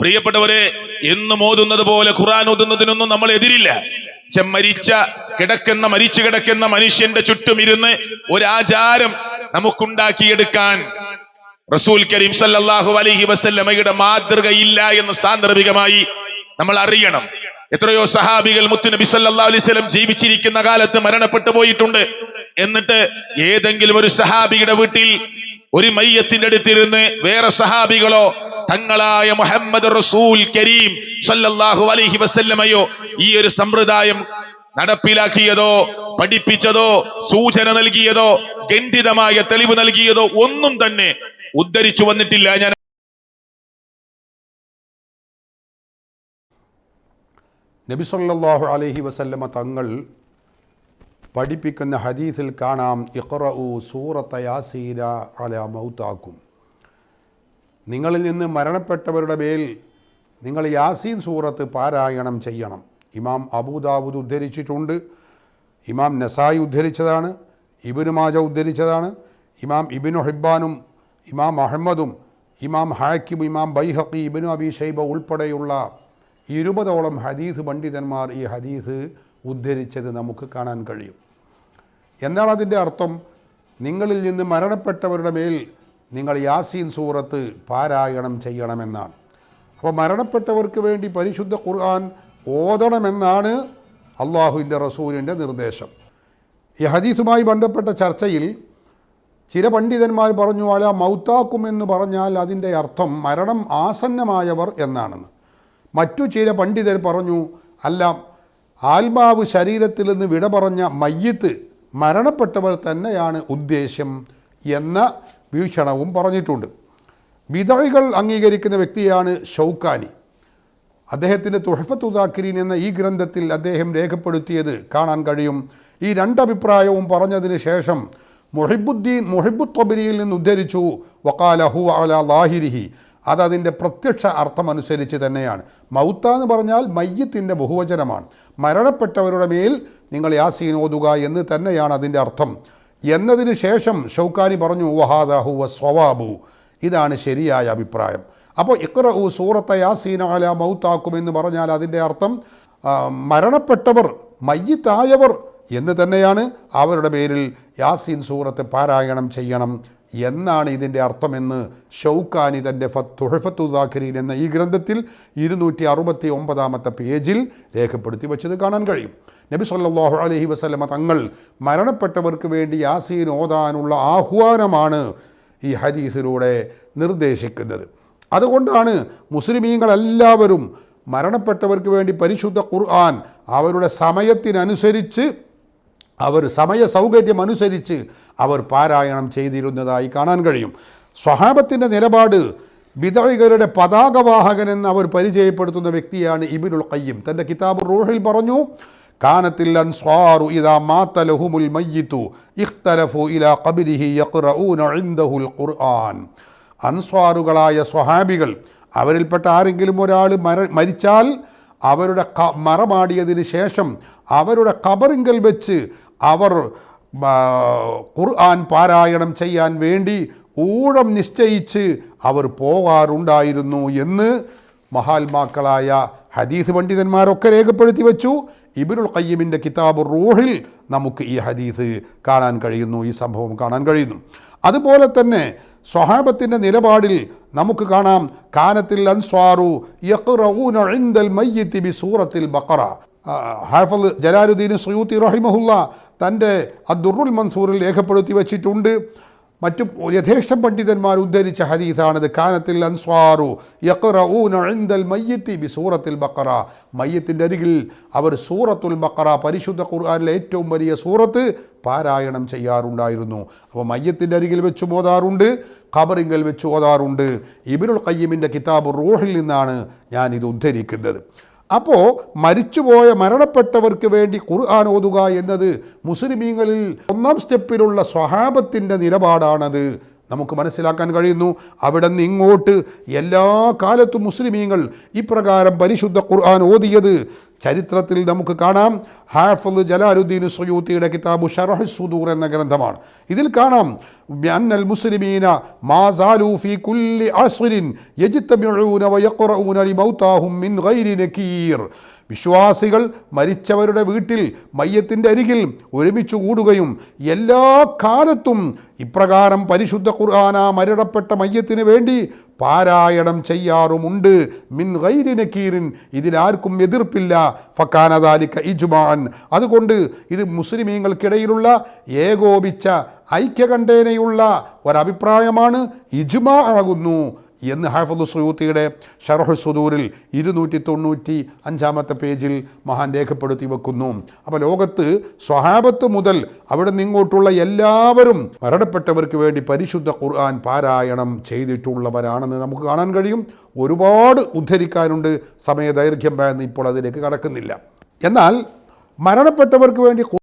പ്രിയപ്പെട്ടവരെ എന്നും ഓതുന്നത് പോലെ ഖുറാൻ ഓതുന്നതിനൊന്നും നമ്മൾ എതിരില്ല. മരിച്ച കിടക്കുന്ന മരിച്ചു കിടക്കുന്ന മനുഷ്യന്റെ ചുറ്റും ഇരുന്ന് ഒരാചാരം നമുക്കുണ്ടാക്കിയെടുക്കാൻ റസൂൽ കരീം സല്ലാഹു അലഹി വസല്ലമയുടെ മാതൃകയില്ല എന്ന് സാന്ദർഭികമായി നമ്മൾ അറിയണം. എത്രയോ സഹാബികൾ മുത്തുനബി സല്ലാ അലൈഹി വസല്ലം ജീവിച്ചിരിക്കുന്ന കാലത്ത് മരണപ്പെട്ടു പോയിട്ടുണ്ട്. എന്നിട്ട് ഏതെങ്കിലും ഒരു സഹാബിയുടെ വീട്ടിൽ ഒരു മയ്യത്തിന്റെ അടുത്തിരുന്ന് വേറെ സഹാബികളോ തങ്ങളായ മുഹമ്മദ് റസൂൽ കരീം സല്ലല്ലാഹു അലൈഹി വസല്ലമയോ ഈ ഒരു സമ്പ്രദായം നടപ്പിലാക്കിയതോ പഠിപ്പിച്ചതോ സൂചന നൽകിയതോ ഖണ്ഡിതമായ തെളിവ് നൽകിയതോ ഒന്നും തന്നെ ഉദ്ധരിച്ചു വന്നിട്ടില്ല. ഞാൻ നബി സല്ലല്ലാഹു അലൈഹി വസല്ലമ തങ്ങൾ പഠിപ്പിക്കുന്ന ഹദീസിൽ കാണാം ഇഖ്റഉ സൂറത്ത യാസീന അല മൗത്താക്കും. നിങ്ങളിൽ നിന്ന് മരണപ്പെട്ടവരുടെ മേൽ നിങ്ങൾ യാസീൻ സൂറത്ത് പാരായണം ചെയ്യണം. ഇമാം അബൂദാവൂദ് ഉദ്ധരിച്ചിട്ടുണ്ട്. ഇമാം നസായി ഉദ്ധരിച്ചതാണ്. ഇബിനു മാജ ഉദ്ധരിച്ചതാണ്. ഇമാം ഇബിനു ഹിബ്ബാനും ഇമാം അഹമ്മദും ഇമാം ഹാക്കിം ഇമാം ബൈഹക്കി ഇബിനു അബി ഷൈബ ഉൾപ്പെടെയുള്ള ഇരുപതോളം ഹദീസ് പണ്ഡിതന്മാർ ഈ ഹദീസ് ഉദ്ധരിച്ചത് നമുക്ക് കാണാൻ കഴിയും. എന്താണ് അതിന്റെ അർത്ഥം? നിങ്ങളിൽ നിന്ന് മരണപ്പെട്ടവരുടെ മേൽ നിങ്ങൾ യാസീൻ സൂറത്ത് പാരായണം ചെയ്യണമെന്നാണ്. അപ്പോൾ മരണപ്പെട്ടവർക്ക് വേണ്ടി പരിശുദ്ധ ഖുർആൻ ഓതണമെന്നാണ് അള്ളാഹുവിന്റെ റസൂലിന്റെ നിർദ്ദേശം. ഈ ഹദീസുമായി ബന്ധപ്പെട്ട ചർച്ചയിൽ ചില പണ്ഡിതന്മാർ പറഞ്ഞു അല മൗത്താക്കും എന്ന് പറഞ്ഞാൽ അതിന്റെ അർത്ഥം മരണം ആസന്നമായവർ എന്നാണെന്ന്. മറ്റു ചില പണ്ഡിതർ പറഞ്ഞു അല്ല ആത്മാവ് ശരീരത്തിൽ നിന്ന് വിട പറഞ്ഞ മയ്യത്ത് മരണപ്പെട്ടവർ തന്നെയാണ് ഉദ്ദേശ്യം എന്ന വീക്ഷണവും പറഞ്ഞിട്ടുണ്ട്. ബിദായികൾ അംഗീകരിക്കുന്ന വ്യക്തിയാണ് ഷൗക്കാനി. അദ്ദേഹത്തിന്റെ തുഹഫത്തുദാക്കിരീൻ എന്ന ഈ ഗ്രന്ഥത്തിൽ അദ്ദേഹം രേഖപ്പെടുത്തിയത് കാണാൻ കഴിയും. ഈ രണ്ടഭിപ്രായവും പറഞ്ഞതിന് ശേഷം മൊഹിബുദ്ദീൻ മുഹിബുത്തൊബരിയിൽ നിന്ന് ഉദ്ധരിച്ചു വക്കാലഹു അല ലാഹിരിഹി. അതതിന്റെ പ്രത്യക്ഷ അർത്ഥമനുസരിച്ച് തന്നെയാണ്. മൗത്ത എന്ന് പറഞ്ഞാൽ മയ്യത്തിന്റെ ബഹുവചനമാണ്. മരണപ്പെട്ടവരുടെ മേൽ നിങ്ങൾ യാസീൻ ഓതുക എന്ന് തന്നെയാണ് അതിന്റെ അർത്ഥം. എന്നതിന് ശേഷം ഷൗക്കാനി പറഞ്ഞു വഹാദാഹു വ സ്വവാബു ഇതാണ് ശരിയായ അഭിപ്രായം. അപ്പോൾ ഇക്ര സൂറത്ത യാസീന അല മൗത്താക്കും എന്ന് പറഞ്ഞാൽ അതിന്റെ അർത്ഥം മരണപ്പെട്ടവർ മയ്യത്തായവർ എന്ന് തന്നെയാണ് അവരുടെ പേരിൽ യാസീൻ സൂറത്ത് പാരായണം ചെയ്യണം എന്നാണ് ഇതിന്റെ അർത്ഥമെന്ന് ഷൗക്കാനി തന്റെ ഫത്തുഹഫത്തുദാഖരീൻ എന്ന ഈ ഗ്രന്ഥത്തിൽ ഇരുന്നൂറ്റി അറുപത്തി ഒമ്പതാമത്തെ പേജിൽ രേഖപ്പെടുത്തി വച്ചത് കാണാൻ കഴിയും. നബി സല്ലാഹു അലഹി വസ്ലമ തങ്ങൾ മരണപ്പെട്ടവർക്ക് വേണ്ടി യാസീൻ ഓതാനുള്ള ആഹ്വാനമാണ് ഈ ഹദീസിലൂടെ നിർദ്ദേശിക്കുന്നത്. അതുകൊണ്ടാണ് മുസ്ലിമീങ്ങളെല്ലാവരും മരണപ്പെട്ടവർക്ക് വേണ്ടി പരിശുദ്ധ ഖുർആൻ അവരുടെ സമയത്തിനനുസരിച്ച് അവർ സമയ സൗകര്യം അനുസരിച്ച് അവർ പാരായണം ചെയ്തിരുന്നതായി കാണാൻ കഴിയും. സ്വഹാബത്തിന്റെ നിലപാട് ബിദൈകളുടെ പതാകവാഹകൻ എന്ന് അവർ പരിചയപ്പെടുത്തുന്ന വ്യക്തിയാണ് ഇബിനുൽ ഖയ്യിം. തന്റെ കിതാബ് റൂഹിൽ പറഞ്ഞു കാനത്തിൽ അൻസ്വാറു ഇദാ മാത്തലഹുമുൽ മയ്യിത്തു ഇഖ്തലഫു ഇലാ ഖബരിഹി യഖ്റഊന ഖുർആൻ. അൻസ്വാറുകളായ സ്വഹാബികൾ അവരിൽപ്പെട്ട ആരെങ്കിലും ഒരാൾ മര മരിച്ചാൽ അവരുടെ ക മറമാടിയതിന് ശേഷം അവരുടെ കബറിങ്കൽ വെച്ച് അവർ ഖുർആൻ പാരായണം ചെയ്യാൻ വേണ്ടി ഊഴം നിശ്ചയിച്ച് അവർ പോകാറുണ്ടായിരുന്നു എന്ന് മഹാത്മാക്കളായ ഹദീസ് പണ്ഡിതന്മാരൊക്കെ രേഖപ്പെടുത്തി വെച്ചു. ഇബിനുൽ കയ്യമിന്റെ കിതാബ് റൂഹിൽ നമുക്ക് ഈ ഹദീസ് കാണാൻ കഴിയുന്നു ഈ സംഭവം കാണാൻ കഴിയുന്നു. അതുപോലെ തന്നെ സ്വഹാബത്തിന്റെ നിലപാടിൽ നമുക്ക് കാണാം കാനത്തിൽ അൻസ്വാറു യഖ്റഊന മയ്യിത്തി ബി സൂറത്തിൽ ബഖറ ഹാഫൽ ജലാലുദ്ദീൻ സുയൂത്തി റഹിമഹുല്ല തന്റെ അദ്ദുറുൽ മൻസൂറിൽ രേഖപ്പെടുത്തി വച്ചിട്ടുണ്ട്. മറ്റു യഥേഷ്ട പണ്ഡിതന്മാർ ഉദ്ധരിച്ച ഹദീസാണിത്. കാനത്തിൽ അൻസ്വാറു മയ്യത്തി മയ്യിത്തി ബി സൂറത്തിൽ ബക്കറ മയ്യത്തിന്റെ അരികിൽ അവർ സൂറത്തുൽ ബക്കറ പരിശുദ്ധ ഖുർആനിലെ ഏറ്റവും വലിയ സൂറത്ത് പാരായണം ചെയ്യാറുണ്ടായിരുന്നു. അപ്പോൾ മയ്യത്തിന്റെ അരികിൽ വെച്ച് ഓതാറുണ്ട് ഖബറിങ്കൽ വെച്ച് ഓതാറുണ്ട്. ഇബിനുൽ കയ്യമിന്റെ കിതാബ് റൂഹിൽ നിന്നാണ് ഞാൻ ഇത് ഉദ്ധരിക്കുന്നത്. അപ്പോൾ മരിച്ചുപോയ മരണപ്പെട്ടവർക്ക് വേണ്ടി ഖുർആൻ ഓതുക എന്നത് മുസ്ലിമീങ്ങളിൽ ഒന്നാം സ്റ്റെപ്പിലുള്ള സ്വഹാബത്തിന്റെ നിലപാടാണത്. നമുക്ക് മനസ്സിലാക്കാൻ കഴിയുന്നു. അവിടെ നിന്ന് ഇങ്ങോട്ട് എല്ലാ കാലത്തും മുസ്ലിമീങ്ങൾ ഇപ്രകാരം പരിശുദ്ധ ഖുർആൻ ഓതിയത്. ചരിത്രത്തിൽ നമുക്ക് കാണാം. ഹാഫുൽ ജലാലുദ്ദീൻ സുയൂത്തിയുടെ കിതാബ് ഷറഹ് സുദൂർ എന്ന ഗ്രന്ഥമാണ്. ഇതിൽ കാണാം. അന്നൽ മുസ്ലിമീന മാസാലു ഫി കുല്ലി അസ്റിൻ യജ്തമിഊന വയഖറഊന ലിമൗതാഹും മിൻ ഗൈരി നകീർ വിശ്വാസികൾ മരിച്ചവരുടെ വീട്ടിൽ മയ്യത്തിന്റെ അരികിൽ ഒരുമിച്ച് കൂടുകയും എല്ലാ കാലത്തും ഇപ്രകാരം പരിശുദ്ധ ഖുർആന മരണപ്പെട്ട മയ്യത്തിന് വേണ്ടി പാരായണം ചെയ്യാറുമുണ്ട്. മിൻ ഗൈരി നക്കീറിൻ ഇതിലാർക്കും എതിർപ്പില്ല. ഫക്കാനദാലിക്ക ഇജുമാൻ. അതുകൊണ്ട് ഇത് മുസ്ലിമീങ്ങൾക്കിടയിലുള്ള ഏകോപിച്ച ഐക്യകണ്ഠേനയുള്ള ഒരഭിപ്രായമാണ് ഇജുമാ ആകുന്നു. എന്ന് ഹാഫുദ് സുയൂത്തിയുടെ ഷർഹ് സുദൂറിൽ ഇരുന്നൂറ്റി തൊണ്ണൂറ്റി അഞ്ചാമത്തെ പേജിൽ മഹാൻ രേഖപ്പെടുത്തി വെക്കുന്നു. അപ്പോൾ ലോകത്ത് സ്വഹാബത്ത് മുതൽ അവിടെ നിങ്ങോട്ടുള്ള എല്ലാവരും മരണപ്പെട്ടവർക്ക് വേണ്ടി പരിശുദ്ധ ഖുർആൻ പാരായണം ചെയ്തിട്ടുള്ളവരാണെന്ന് നമുക്ക് കാണാൻ കഴിയും. ഒരുപാട് ഉദ്ധരിക്കാനുണ്ട്. സമയദൈർഘ്യം ഭയന്ന് ഇപ്പോൾ അതിലേക്ക് കടക്കുന്നില്ല. എന്നാൽ മരണപ്പെട്ടവർക്ക് വേണ്ടി